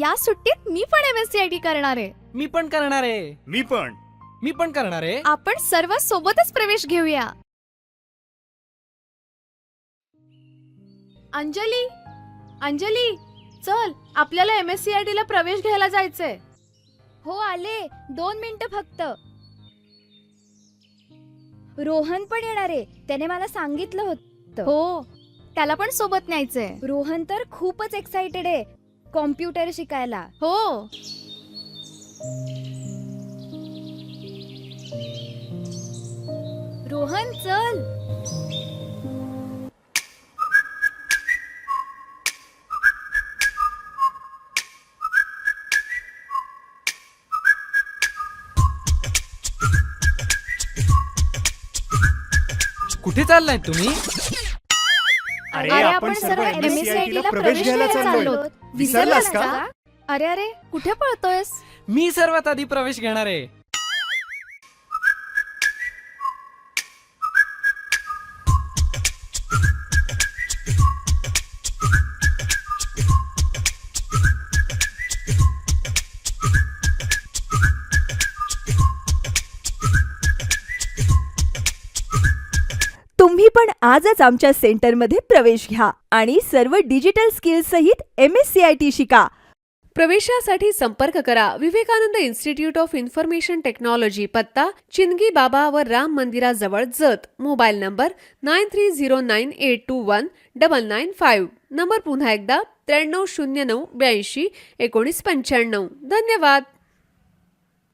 या सुट्टीत मी पण M S C I T करणार आहे. मी पण करणार आहे. मी पण. मी पण करणार आहे. आपण सर्व सोबतच प्रवेश घेऊया. अंजली अंजली चल आपल्याला M S C I T ला प्रवेश घ्यायला जायचंय. हो आले. दोन मिनिटं फक्त. रोहन पण येणार आहे. त्याने मला सांगितलं होतं. हो. त्याला पण सोबत न्यायचंय. रोहन तर खूपच एक्साइटेड आहे. कॉम्प्युटर शिकायला. हो. रोहन चल. कुठे चाललाय तुम्ही? अरे अरे, आपण सर्व सर्व MSCIT ला प्रवेश घ्यायला चाललोय. विसरलास का? अरे अरे कुठे पळतोयस? मी सर्वात आधी प्रवेश घेणार आहे. आजच आमच्या सेंटरमध्ये प्रवेश घ्या आणि सर्व डिजिटल स्किल्स सहित M S C I T शिका. प्रवेशासाठी संपर्क करा Vivekanand institute of information technology पत्ता चिंगी बाबा व राम मंदिराजवळ Jath. Mobile number nine three zero nine eight two one double nine five number पुन्हा एकदा त्र्याण्णव शून्य नऊ ब्याऐंशी एकोणीस पंच्याण्णव. धन्यवाद.